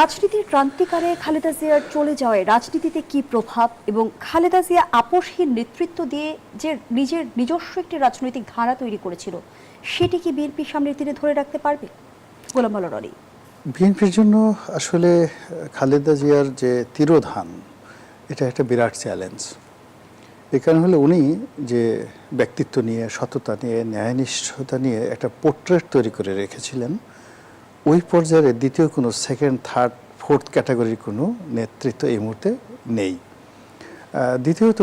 রাজনীতির ক্রান্তিকারে খালেদা জিয়ার চলে যাওয়ায় রাজনীতিতে কি প্রভাব এবং খালেদা জিয়া আপোষহীন নেতৃত্ব দিয়ে যে নিজের নিজস্ব একটি রাজনৈতিক ধারা তৈরি করেছিল, সেটি কি বিএনপির সামনে তিনি ধরে রাখতে পারবে? গোলাম রনি। বিএনপির জন্য আসলে খালেদা জিয়ার যে তিরোধান, এটা একটা বিরাট চ্যালেঞ্জ এ কারণ হলো উনি যে ব্যক্তিত্ব নিয়ে, সততা নিয়ে, ন্যায়নিষ্ঠতা নিয়ে একটা পোর্ট্রেট তৈরি করে রেখেছিলেন ওই পর্যায়ে দ্বিতীয় কোনো সেকেন্ড থার্ড ফোর্থ ক্যাটাগরির কোনো নেতৃত্ব এই মুহূর্তে নেই। দ্বিতীয়ত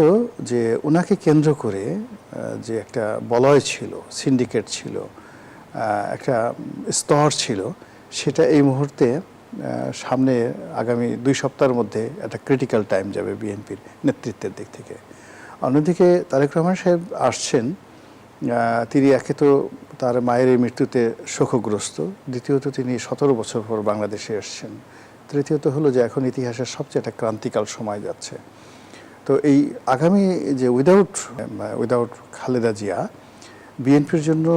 যে ওনাকে কেন্দ্র করে যে একটা বলয় ছিল সিন্ডিকেট ছিল একটা স্তর ছিল, সেটা এই মুহূর্তে সামনে আগামী দুই সপ্তাহের মধ্যে একটা ক্রিটিক্যাল টাইম যাবে বিএনপির নেতৃত্বের দিক থেকে। অন্যদিকে তারেক রহমান সাহেব আসছেন তিনি একে তো তার মায়ের মৃত্যুতে শোকগ্রস্ত। দ্বিতীয়ত তিনি সতেরো বছর পর বাংলাদেশে এসছেন। তৃতীয়ত হলো যে এখন ইতিহাসের সবচেয়ে একটা ক্রান্তিকাল সময় যাচ্ছে। তো এই আগামী যে উইদাউট উইদাউট খালেদা জিয়া, বিএনপির জন্য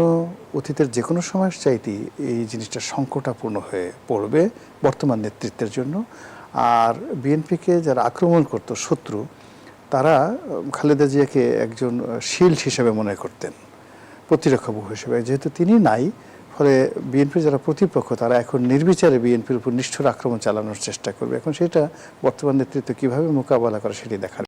অতীতের যে কোনো সময়ের চাইতেই এই জিনিসটা সংকটাপূর্ণ হয়ে পড়বে বর্তমান নেতৃত্বের জন্য। আর বিএনপিকে যারা আক্রমণ করত শত্রু, তারা খালেদা জিয়াকে একজন শিল্ড হিসেবে মনে করতেন। প্রতিরক্ষা বহু হিসেবে। যেহেতু তিনি নাই, ফলে বিএনপি যারা প্রতিপক্ষ, তারা এখন নির্বিচারে বিএনপির উপর নিষ্ঠুর আক্রমণ চালানোর চেষ্টা করবে। এখন সেটা বর্তমান নেতৃত্ব কীভাবে মোকাবেলা করে সেটি দেখার